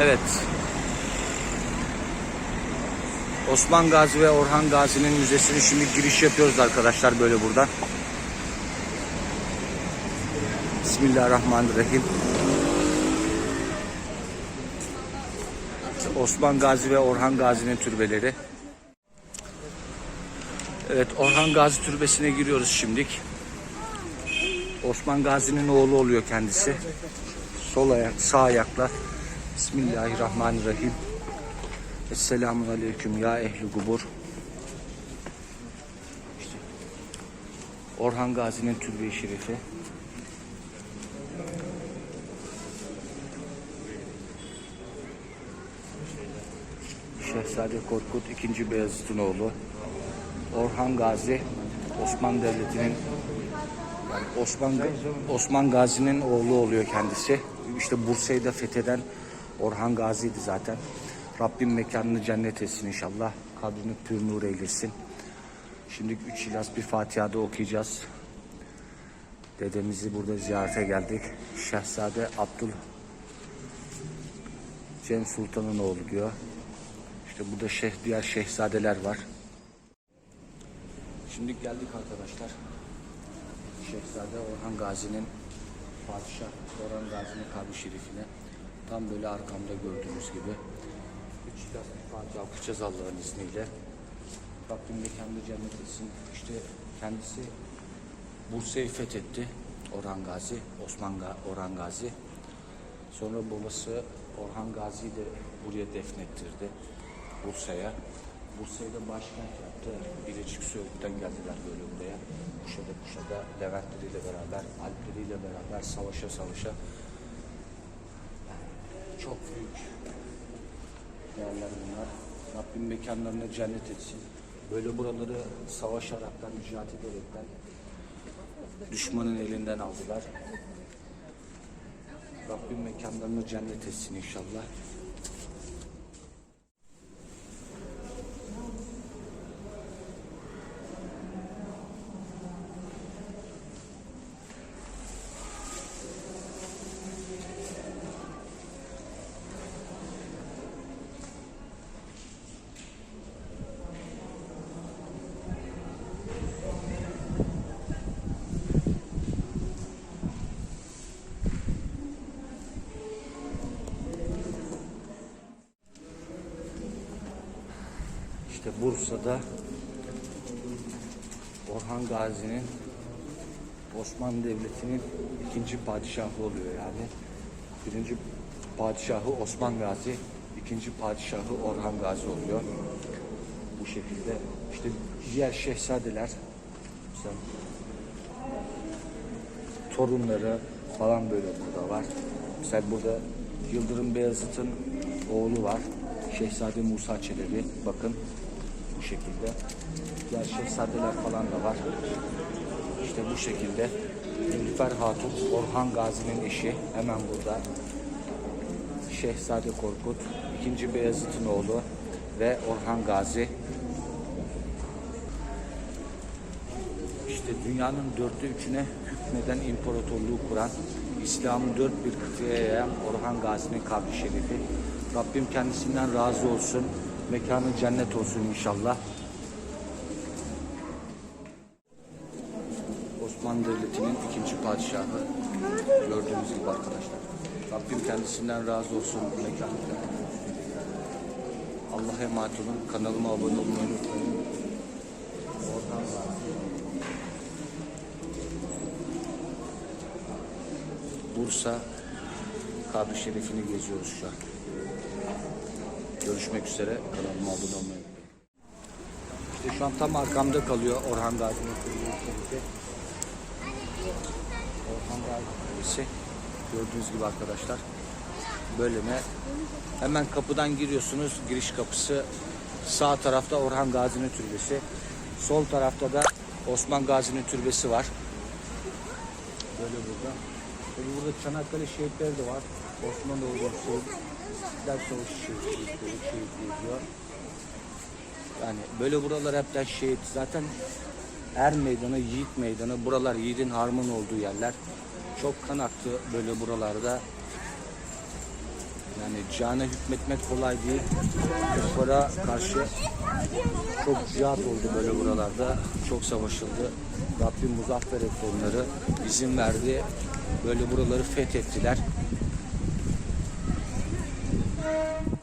Evet. Osman Gazi ve Orhan Gazi'nin müzesine şimdi giriş yapıyoruz arkadaşlar böyle buradan. Bismillahirrahmanirrahim. Osman Gazi ve Orhan Gazi'nin türbeleri. Evet Orhan Gazi türbesine giriyoruz şimdilik. Osman Gazi'nin oğlu oluyor kendisi. Sol ayak, sağ ayakla. Bismillahirrahmanirrahim. Esselamun aleyküm ya ehli kubur. İşte Orhan Gazi'nin türbe-i şerifi. Şehzade Korkut 2. Beyazıt'ın oğlu. Orhan Gazi Osmanlı Devleti'nin yani Osman Osman Gazi'nin oğlu oluyor kendisi. İşte Bursa'yı da fetheden Orhan Gazi'ydi zaten. Rabbim mekanını cennet etsin inşallah. Kabrini pür nur eylesin. Şimdi üç ilas bir Fatiha da okuyacağız. Dedemizi burada ziyarete geldik. Şehzade Abdül Cem Sultan'ın oğlu diyor. İşte burada şeyh, diğer şehzadeler var. Şimdi geldik arkadaşlar. Şehzade Orhan Gazi'nin Padişah Orhan Gazi'nin kabri şerifine. Tam böyle arkamda gördüğünüz gibi. Üç ilas bir Fatiha okuyacağız Allah'ın izniyle. Rabbim mekanını cennet etsin. İşte kendisi Bursa'yı fethetti. Orhan Gazi, Osman Ga Orhan Gazi. Sonra babası Orhan Gazi'yi de buraya defnettirdi. Bursa'ya. Bursa'yı da başkent yaptı. Bilecik Söğüt'ten geldiler böyle buraya. Kuşada Kuşada Leventleriyle beraber, Alpleriyle beraber savaşa savaşa. Çok büyük değerler bunlar. Rabbim mekanlarına cennet etsin. Böyle buraları savaşaraktan, mücadele ederekten düşmanın elinden aldılar. Rabbim mekanlarını cennet etsin inşallah. İşte Bursa'da Orhan Gazi'nin Osmanlı Devleti'nin ikinci padişahı oluyor yani. Birinci padişahı Osman Gazi, ikinci padişahı Orhan Gazi oluyor. Bu şekilde işte diğer şehzadeler mesela torunları falan böyle burada var. Mesela burada Yıldırım Beyazıt'ın oğlu var. Şehzade Musa Çelebi. Bakın bu şekilde. Diğer şehzadeler falan da var. İşte bu şekilde. Nilüfer Hatun, Orhan Gazi'nin eşi. Hemen burada. Şehzade Korkut, ikinci Beyazıt'ın oğlu ve Orhan Gazi. İşte dünyanın dörtte üçüne hükmeden imparatorluğu kuran, İslam'ı dört bir kıtaya yayan Orhan Gazi'nin kabri şerifi. Rabbim kendisinden razı olsun. Mekanı cennet olsun inşallah. Osmanlı Devleti'nin ikinci padişahı. Gördüğünüz gibi arkadaşlar. Rabbim kendisinden razı olsun. Mekanı cennet olsun. Allah'a emanet olun. Kanalıma abone olmayı unutmayın. Gazi. Bursa kabri şerifini geziyoruz şu an. Görüşmek üzere. Kanalıma abone olmayı unutmayın. İşte şu an tam arkamda kalıyor Orhan Gazi'nin şerifi. Orhan Gazi. Gördüğünüz gibi arkadaşlar. Böyle mi? Hemen kapıdan giriyorsunuz. Giriş kapısı. Sağ tarafta Orhan Gazi'nin türbesi. Sol tarafta da Osman Gazi'nin türbesi var. Böyle burada. Tabii burada Çanakkale şehitleri de var. Osmanoğlu şehitler savaşı şehitleri, şehitliği diyor. Yani böyle buralar hepten şehit. Zaten Er meydanı, Yiğit meydanı. Buralar yiğidin harman olduğu yerler. Çok kan aktı böyle buralarda. Yani cana hükmetmek kolay değil. Kuffara karşı çok cihat oldu böyle buralarda. Çok savaşıldı. Rabbim muzaffer etti onları. izin verdi. Böyle buraları fethettiler. Thank you.